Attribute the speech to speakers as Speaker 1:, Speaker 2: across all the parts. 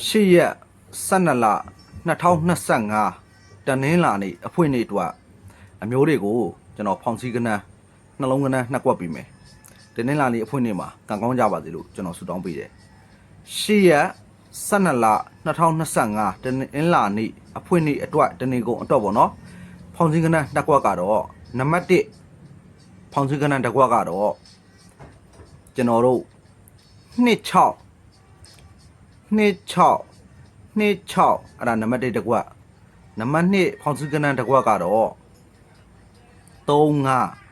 Speaker 1: 8ရက်12လ2025တနင်္လာနေ့အဖွင့်နေ့အတွက်အမျိုးတွေကိုကျွန်တော်ဖောင်စည်းကနန်းနှလုံးကနန်းနှစ်ကွက်ပြီးမယ်တနင်္လာနေ့အဖွင့်နေ့မှာကံကောင်းကြပါစေလို့ကျွန်တော်ဆုတောင်းပေးတယ်8ရက်12လ2025တနင်္လာနေ့အဖွင့်နေ့အတွက်တနေ့ကုန်အတွက်ပေါ့နော်ဖောင်စည်းကနန်းနှစ်ကွက်ကတော့နံပါတ်1ဖောင်စည်းကနန်းတစ်ကွက်ကတော့ကျွန်တော်တို့26 26 26အဲ့ဒါနံပါတ်1တစ်ကွက်နံပါတ်2ဖောင်စုကနန်းတစ်ကွက်ကတော့35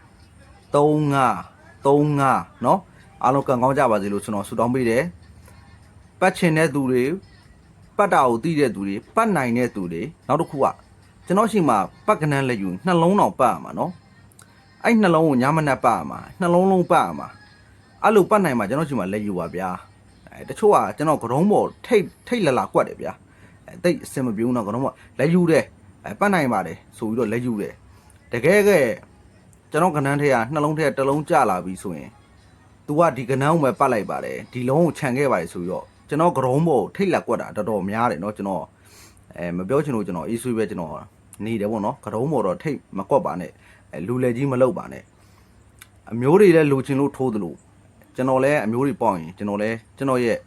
Speaker 1: 35 35เนาะအားလုံးကံကောင်းကြပါစေလို့ကျွန်တော်ဆုတောင်းပေးတယ်ပတ်ချင်တဲ့သူတွေပတ်တာကိုသိတဲ့သူတွေပတ်နိုင်တဲ့သူတွေနောက်တစ်ခုကကျွန်တော်ရှိမှပတ်ကနန်းလက်ယူနှလုံးတော်ပတ်ရမှာเนาะအဲ့နှလုံးကိုညမနက်ပတ်ရမှာနှလုံးလုံးပတ်ရမှာအဲ့လိုပတ်နိုင်မှာကျွန်တော်ရှိမှလက်ယူပါဗျာ အဲတချို့ကကျွန်တော်ကတုံးပေါ်ထိတ်ထိတ်လလာကွက်တယ်ဗျာအဲတိတ်အစင်မပြေဘူးတော့ကတုံးပေါ်လက်ယူတယ်အဲပတ်နိုင်ပါတယ်ဆိုပြီးတော့လက်ယူတယ်တကယ်ကဲကျွန်တော်ကဏ္ဍထဲကနှလုံးထဲကတစ်လုံးကျလာပြီဆိုရင် तू ကဒီကဏ္ဍကိုပဲပတ်လိုက်ပါတယ်ဒီလုံးကိုခြံခဲ့ပါတယ်ဆိုပြီးတော့ကျွန်တော်ကတုံးပေါ်ထိတ်လက်ကွက်တာတော်တော်များတယ်เนาะကျွန်တော်အဲမပြောချင်လို့ကျွန်တော်အေးဆွေးပဲကျွန်တော်နေတယ်ပေါ့နော်ကတုံးပေါ်တော့ထိတ်မကွက်ပါနဲ့အဲလူလေကြီးမလုပ်ပါနဲ့အမျိုးတွေလည်းလိုချင်လို့ထိုးသလို ကျွန်တော်လည်းအမျိုးတွေပေါက်ရင်ကျွန်တော်လည်းကျွန်တော်ရဲ့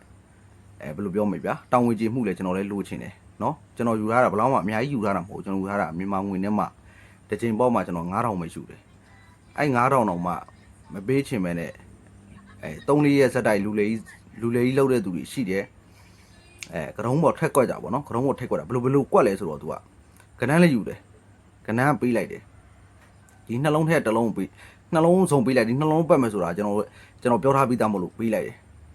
Speaker 1: အဲဘယ်လိုပြောမလဲဗျာတောင်ဝင်ကြီးမှုလည်းကျွန်တော်လည်းလိုချင်တယ်နော်ကျွန်တော်ယူထားတာဘယ်လောက်မှအများကြီးယူထားတာမဟုတ်ကျွန်တော်ယူထားတာမြန်မာငွေနဲ့မှတစ်ချိန်ပေါက်မှကျွန်တော်9000ပဲယူတယ်အဲ့9000တော့မှမပေးချင်ပဲနဲ့အဲ3လေးရက်စက်တိုက်လူလေးလူလေးကြီးလောက်တဲ့သူတွေရှိတယ်အဲကရုံးပေါ်ထက်ကွက်ကြပါတော့ကရုံးပေါ်ထက်ကွက်တာဘလို့ဘလို့ကွက်လဲဆိုတော့သူကကနန်းလေးယူတယ်ကနန်းပေးလိုက်တယ်ဒီနှလုံးထက်တစ်လုံးပေး နှလုံးစုံပေးလိုက်ဒီနှလုံးပတ်မယ်ဆိုတာကျွန်တော်ကျွန်တော်ပြောထားပြီးသားမလို့ပေးလိုက်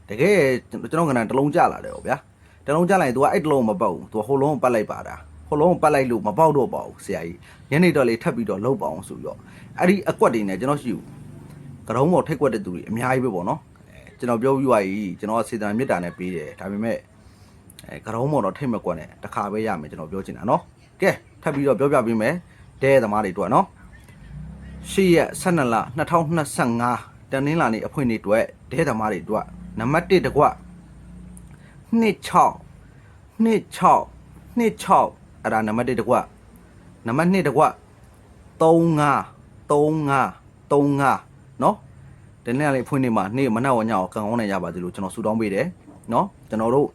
Speaker 1: တယ်တကယ်ကျွန်တော်ကဏ္ဍတစ်လုံးကြလာတယ်ဟောဗျာတစ်လုံးကြလာရင် तू ကအဲ့တစ်လုံးမပေါက်ဘူး तू ဟိုလုံးကိုပတ်လိုက်ပါတာဟိုလုံးကိုပတ်လိုက်လို့မပေါက်တော့ပါဘူးဆရာကြီးညနေတော့လေထပ်ပြီးတော့လှုပ်ပါအောင်ဆိုပြီးတော့အဲ့ဒီအကွက်တွေနဲ့ကျွန်တော်ရှိဘူးကရုံးပေါ်ထိတ်ကွက်တဲ့သူတွေအများကြီးပဲပေါ့နော်အဲကျွန်တော်ပြောပြီးသွားပြီကျွန်တော်ကစေတနာမေတ္တာနဲ့ပေးတယ်ဒါပေမဲ့အဲကရုံးပေါ်တော့ထိတ်မကွက်နဲ့တစ်ခါပဲရမယ်ကျွန်တော်ပြောချင်တာနော်ကဲထပ်ပြီးတော့ပြောပြပေးမယ်တဲသမားတွေတွေ့နော် ရှေ့ရက်12လ2025တနင်္လာနေ့အဖွင့်နေ့တွေ့တဲသမားတွေတွေ့နံပါတ်1တကွ26 26 26အဲ့ဒါနံပါတ်1တကွနံပါတ်2တကွ35 35 35เนาะဒီနေ့လေးဖွင့်နေမှာနေ့မနက်ဝညောကန်ကောင်းနေကြပါစေလို့ကျွန်တော်ဆုတောင်းပေးတယ်เนาะကျွန်တော်တို့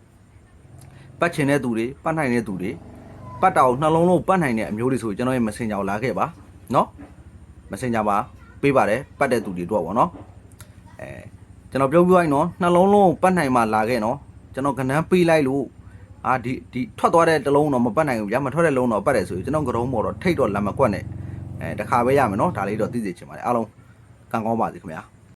Speaker 1: ပတ်ချင်တဲ့သူတွေပတ်နိုင်တဲ့သူတွေပတ်တာကိုနှလုံးလုံးပတ်နိုင်တဲ့အမျိုးတွေဆိုကျွန်တော်ရဲ့ messenger ကိုလာခဲ့ပါเนาะ messenger ပါပေးပါတယ်ပတ်တဲ့သူတွေတော့ဗောနော်အဲကျွန်တော်ပြောပြလိုက်နော်နှလုံးလုံးပတ်နိုင်မှလာခဲ့နော်ကျွန်တော်ကဏ္ဍပေးလိုက်လို့အာဒီဒီထွက်သွားတဲ့တလုံးတော့မပတ်နိုင်ဘူးဗျာမထွက်တဲ့လုံးတော့ပတ်တယ်ဆိုရင်ကျွန်တော်ကရုံးပေါ်တော့ထိတ်တော့လမ်းမကွက်နဲ့အဲတခါပဲရမယ်နော်ဒါလေးတော့သိစေချင်ပါတယ်အားလုံးကံကောင်းပါစေခင်ဗျာ